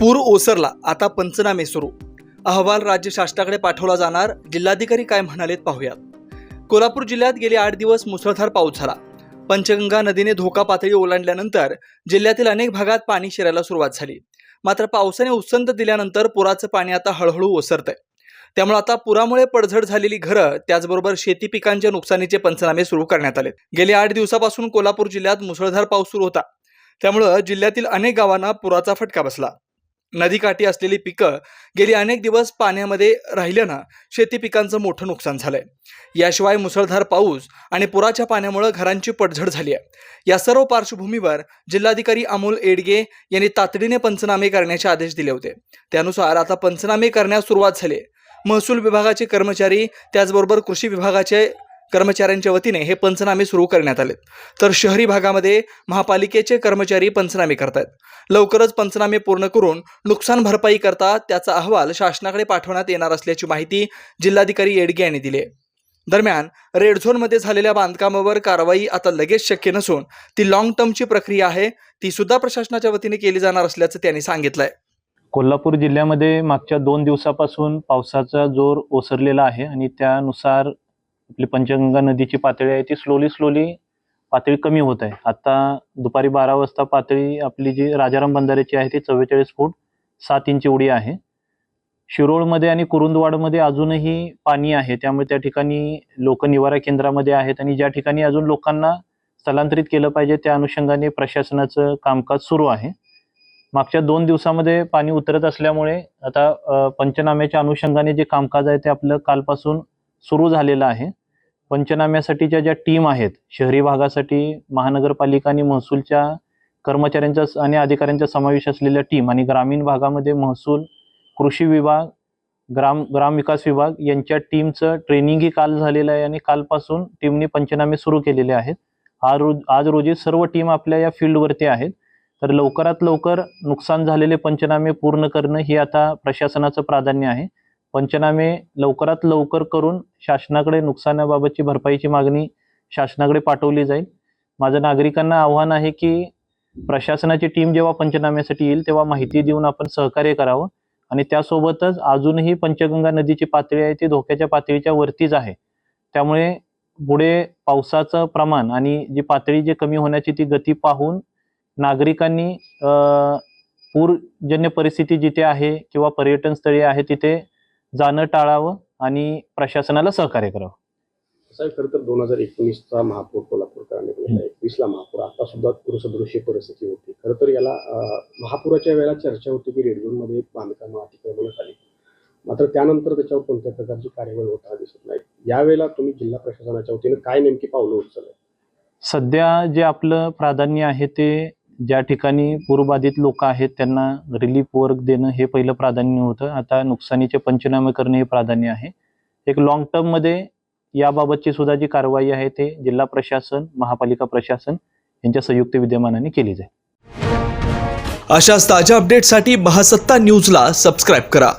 पूर ओसरला. आता पंचनामे सुरू. अहवाल राज्य शासनाकडे पाठवला जाणार. जिल्हाधिकारी काय म्हणालेत पाहूयात. कोल्हापूर जिल्ह्यात गेले आठ दिवस मुसळधार पाऊस झाला. पंचगंगा नदीने धोका पातळी ओलांडल्यानंतर जिल्ह्यातील अनेक भागात पाणी शिरायला सुरुवात झाली. मात्र पावसाने उत्संत दिल्यानंतर पुराचं पाणी आता हळूहळू ओसरतंय. त्यामुळे आता पुरामुळे पडझड झालेली घरं त्याचबरोबर शेती पिकांच्या नुकसानीचे पंचनामे सुरू करण्यात आले गेले आठ दिवसापासून कोल्हापूर जिल्ह्यात मुसळधार पाऊस सुरू होता. त्यामुळं जिल्ह्यातील अनेक गावांना पुराचा फटका बसला. नदीकाठी असलेली पिकं गेली अनेक दिवस पाण्यामध्ये राहिल्यानं शेती पिकांचं मोठं नुकसान झालंय. याशिवाय मुसळधार पाऊस आणि पुराच्या पाण्यामुळे घरांची पडझड झाली आहे या सर्व पार्श्वभूमीवर जिल्हाधिकारी अमोल एडगे यांनी तातडीने पंचनामे करण्याचे आदेश दिले होते. त्यानुसार आता पंचनामे करण्यास सुरुवात झाली आहे. महसूल विभागाचे कर्मचारी त्याचबरोबर कृषी विभागाचे कर्मचाऱ्यांच्या वतीने हे पंचनामे सुरू करण्यात आले तर शहरी भागामध्ये महापालिकेचे कर्मचारी पंचनामे करतायत. लवकरच पंचनामे पूर्ण करून नुकसान भरपाई करता त्याचा अहवाल शासनाकडे पाठवण्यात येणार असल्याची माहिती जिल्हाधिकारी येडगे यांनी दिली आहे. दरम्यान रेड झोनमध्ये झालेल्या बांधकामावर कारवाई आता लगेच शक्य नसून ती लॉंग टर्मची प्रक्रिया आहे ती सुद्धा प्रशासनाच्या वतीने केली जाणार असल्याचं त्यांनी सांगितलंय. कोल्हापूर जिल्ह्यामध्ये मागच्या दोन दिवसापासून पावसाचा जोर ओसरलेला आहे आणि त्यानुसार आपली पंचगंगा नदीची पातळी आहे ती स्लोली स्लोली पातळी कमी होत आहे. आता दुपारी बारा वाजता पातळी आपली जी राजाराम बंधाऱ्याची आहे ती चव्वेचाळीस फूट सात इंच उडी आहे. शिरोळमध्ये आणि कुरुंदवाडमध्ये अजूनही पाणी आहे. त्यामुळे त्या ठिकाणी लोक निवारा केंद्रामध्ये आहेत आणि ज्या ठिकाणी अजून लोकांना स्थलांतरित केलं पाहिजे त्या अनुषंगाने प्रशासनाचं कामकाज सुरू आहे. मागच्या दोन दिवसामध्ये पाणी उतरत असल्यामुळे आता पंचनाम्याच्या अनुषंगाने जे कामकाज आहे ते आपलं कालपासून सुरू झालेलं आहे. पंचनाम्यासाठीच्या ज्या टीम आहेत शहरी भागासाठी महानगरपालिका आणि महसूलच्या कर्मचाऱ्यांचा स- आणि अधिकाऱ्यांचा समावेश असलेल्या टीम आणि ग्रामीण भागामध्ये महसूल कृषी विभाग ग्राम ग्रामविकास विभाग यांच्या टीमचं ट्रेनिंगही काल झालेलं आहे आणि कालपासून टीमने पंचनामे सुरू केलेले आहेत. आज रोज आज रोजी सर्व टीम आपल्या या फील्डवरती आहेत. तर लवकरात लवकर नुकसान झालेले पंचनामे पूर्ण करणं हे आता प्रशासनाचं प्राधान्य आहे. पंचनामे लवकरात लवकर करून शासनाकडे नुकसानाबाबतची भरपाईची मागणी शासनाकडे पाठवली जाईल. माझं नागरिकांना आव्हान आहे की प्रशासनाची टीम जेव्हा पंचनाम्यासाठी येईल तेव्हा माहिती देऊन आपण सहकार्य करावं. आणि त्यासोबतच अजूनही पंचगंगा नदीची पातळी आहे ती धोक्याच्या पातळीच्या वरतीच आहे. त्यामुळे पुढे पावसाचं प्रमाण आणि जी पातळी जी कमी होण्याची ती गती पाहून नागरिकांनी पूरजन्य परिस्थिती जिथे आहे किंवा पर्यटन स्थळी आहे तिथे जाणं टाळावं आणि प्रशासनाला सहकार्य करावं. साहेब खरं तर दोन हजार एकोणीसचा महापूर कोल्हापूरकरांनी बघितला एकवीसला महापूर आता सुद्धा पूरसदृश्य परिस्थिती होती. खरं तर याला महापुराच्या वेळेला चर्चा होती की रेड झोनमध्ये बांधकामं अतिक्रमण झाली. मात्र त्यानंतर त्याच्यावर कोणत्या प्रकारची कार्यवाही होताना दिसत नाही. यावेळेला तुम्ही जिल्हा प्रशासनाच्या वतीनं काय नेमकी पावलं उचललं? सध्या जे आपलं प्राधान्य आहे ते ज्या ठिकाणी पूरबाधित लोक आहेत त्यांना रिलीफ वर्क देणं हे पहिलं प्राधान्य होतं. आता नुकसानीचे पंचनामे करणे हे प्राधान्य आहे. एक लॉंग टर्ममध्ये याबाबतची सुद्धा जी कारवाई आहे ते जिल्हा प्रशासन महापालिका प्रशासन यांच्या संयुक्त विद्यमानाने केली जाईल. अशाच ताज्या अपडेटसाठी महासत्ता न्यूजला सबस्क्राईब करा.